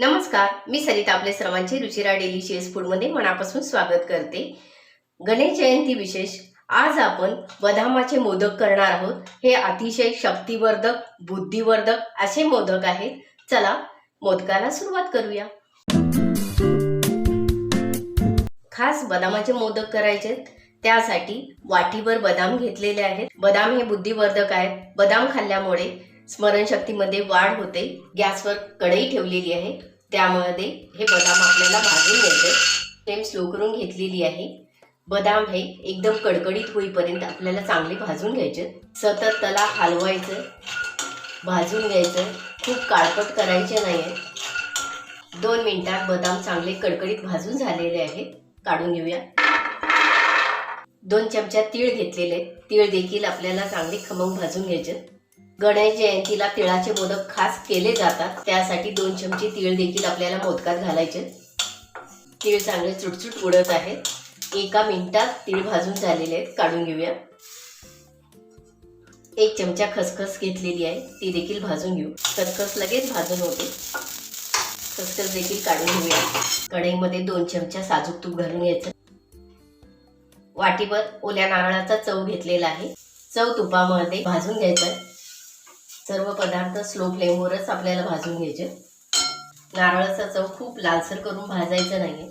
नमस्कार मी सरिता आपले सर्वांचे रुचिरा डेलिशियस फूडमध्ये मनापासून स्वागत करते. गणेश जयंती विशेष आज आपण बदामाचे मोदक करणार आहोत. हे अतिशय शक्तिवर्धक बुद्धिवर्धक असे मोदक आहेत. चला मोदकाला सुरुवात करूया. खास बदामाचे मोदक करायचे आहेत. त्यासाठी वाटीवर बदाम घेतलेले आहेत. बदाम हे बुद्धिवर्धक आहेत. बदाम खाल्ल्यामुळे स्मरणशक्तीमध्ये वाढ होते. गॅसवर कढई ठेवलेली आहे. त्यामध्ये हे बदाम आपल्याला भाजून घ्यायचे. फ्लेम स्लो करून घेतलेली आहे. बदाम हे एकदम कडकडीत होईपर्यंत आपल्याला चांगले भाजून घ्यायचे. सतत त्याला हलवायचं. भाजून घ्यायचं. खूप काळपट करायचे नाही आहे दोन मिनिटात बदाम चांगले कडकडीत भाजून झालेले आहेत. काढून घेऊया. दोन चमचा तीळ घेतलेले तीळ देखील आपल्याला चांगले खमंग भाजून घ्यायचे. गणेश जयंतीला तिळाचे मोदक खास केले जातात. त्यासाठी दोन चमचे तीळ देखील आपल्याला मोदकात घालायचे. तीळ चांगले चुटचुट उडत आहेत एका मिनिटात तीळ भाजून झालेले आहेत. काढून घेऊया. एक चमचा खसखस घेतलेली आहे. ती देखील भाजून घेऊ. खसखस लगेच भाजून होते. खसखस देखील काढून घेऊया. कढईमध्ये दोन चमचा साजूक तूप घालून घ्यायचं. वाटीवर ओल्या नारळाचा चव घेतलेला आहे. चव तुपामध्ये भाजून घ्यायचा. आहे सर्व पदार्थ स्लो फ्लेमवरच आपल्याला भाजून घ्यायचे. नारळाचा चव खूप लालसर करून भाजायचं नाही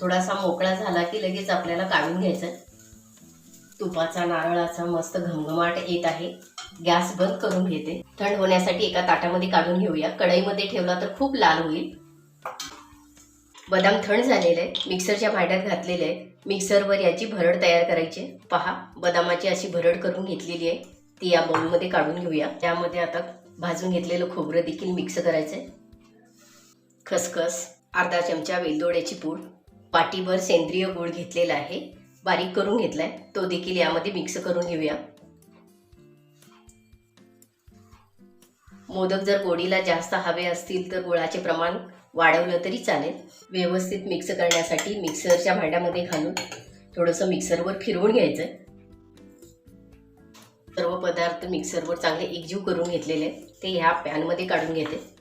थोडासा मोकळा झाला की लगेच आपल्याला काढून घ्यायचा तुपाचा नारळाचा मस्त घमघमाट येत आहे. गॅस बंद करून घेते. थंड होण्यासाठी एका ताटामध्ये काढून घेऊया. कढईमध्ये ठेवला तर खूप लाल होईल. बदाम थंड झालेले आहे मिक्सरच्या भांड्यात घातलेले आहे मिक्सरवर याची भरड तयार करायची आहे. पहा बदामाची अशी भरड करून घेतलेली आहे. ती या बाउलमध्ये काढून घेऊया. त्यामध्ये आता भाजून घेतलेलं खोबरं देखील मिक्स करायचं आहे खसखस अर्धा चमचा वेलदोड्याची पूड पाटीभर सेंद्रिय गूळ घेतलेला आहे. बारीक करून घेतलाय. तो देखील यामध्ये मिक्स करून घेऊया. मोदक जर गोडीला जास्त हवे असतील तर गुळाचे प्रमाण वाढवलं तरी चालेल. व्यवस्थित मिक्स करण्यासाठी मिक्सरच्या भांड्यामध्ये घालून थोडंसं मिक्सरवर फिरवून घ्यायचं. पदार्थ मिक्सरवर चांगले एकजीव करून घेतलेले आहेत. ते ह्या पॅनमध्ये काढून घेते.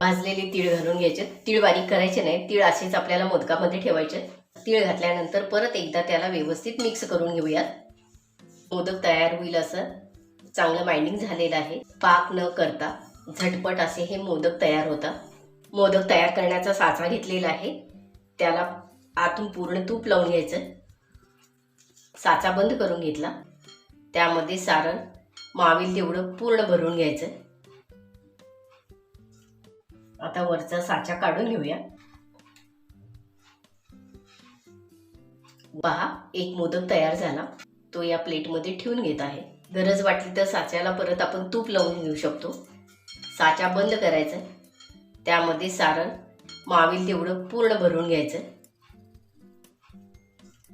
भाजलेले तीळ घालून घ्यायचे. तीळ बारीक करायचे नाही. तीळ असेच आपल्याला मोदकामध्ये ठेवायचे. तीळ घातल्यानंतर परत एकदा त्याला व्यवस्थित मिक्स करून घेऊयात. मोदक तयार होईल असं. चांगलं माइंडिंग झालेलं आहे. पाक न करता झटपट असे हे मोदक तयार होतात. मोदक तयार करण्याचा साचा घेतलेला आहे. त्याला आतून पूर्ण तूप लावून घ्यायचं. साचा बंद करून घेतला. त्यामध्ये सारण मावेल तेवढं पूर्ण भरून घ्यायचं. आता वरचा साचा काढून घेऊया. पहा एक मोदक तयार झाला. तो या प्लेटमध्ये ठेवून घेत आहे. गरज वाटली तर साच्याला परत आपण तूप लावून घेऊ शकतो. साचा बंद करायचा. त्यामध्ये सारण मावेल तेवढं पूर्ण भरून घ्यायचं.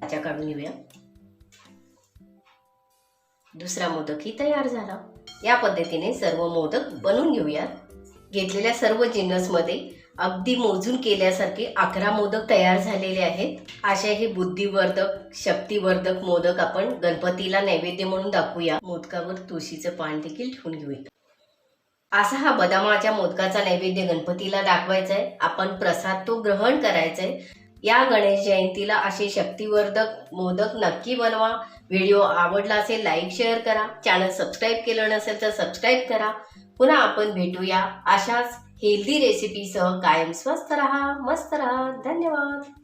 साचा काढून घेऊया. दुसरा मोदकही तयार झाला. या पद्धतीने सर्व मोदक बनवून घेऊया घेतलेल्या सर्व जिन्नसमध्ये अगदी मोजून केल्यासारखे अकरा मोदक तयार झालेले आहेत. असे हे बुद्धिवर्धक शक्तिवर्धक मोदक आपण गणपतीला नैवेद्य म्हणून दाखवूया. मोदकावर तुळशीचं पान देखील ठेवून घेऊया असा हा बदामाच्या मोदकाचा नैवेद्य गणपतीला दाखवायचा आहे आपण प्रसाद तो ग्रहण करायचा आहे या गणेश जयंतीला असे शक्तिवर्धक मोदक नक्की बनवा. व्हिडिओ आवडला असेल लाईक शेअर करा. चॅनल सबस्क्राईब केलं नसेल तर सबस्क्राईब करा. पुन्हा आपण भेटूया अशाच हेल्दी रेसिपीसह कायम स्वस्थ रहा मस्त रहा. धन्यवाद.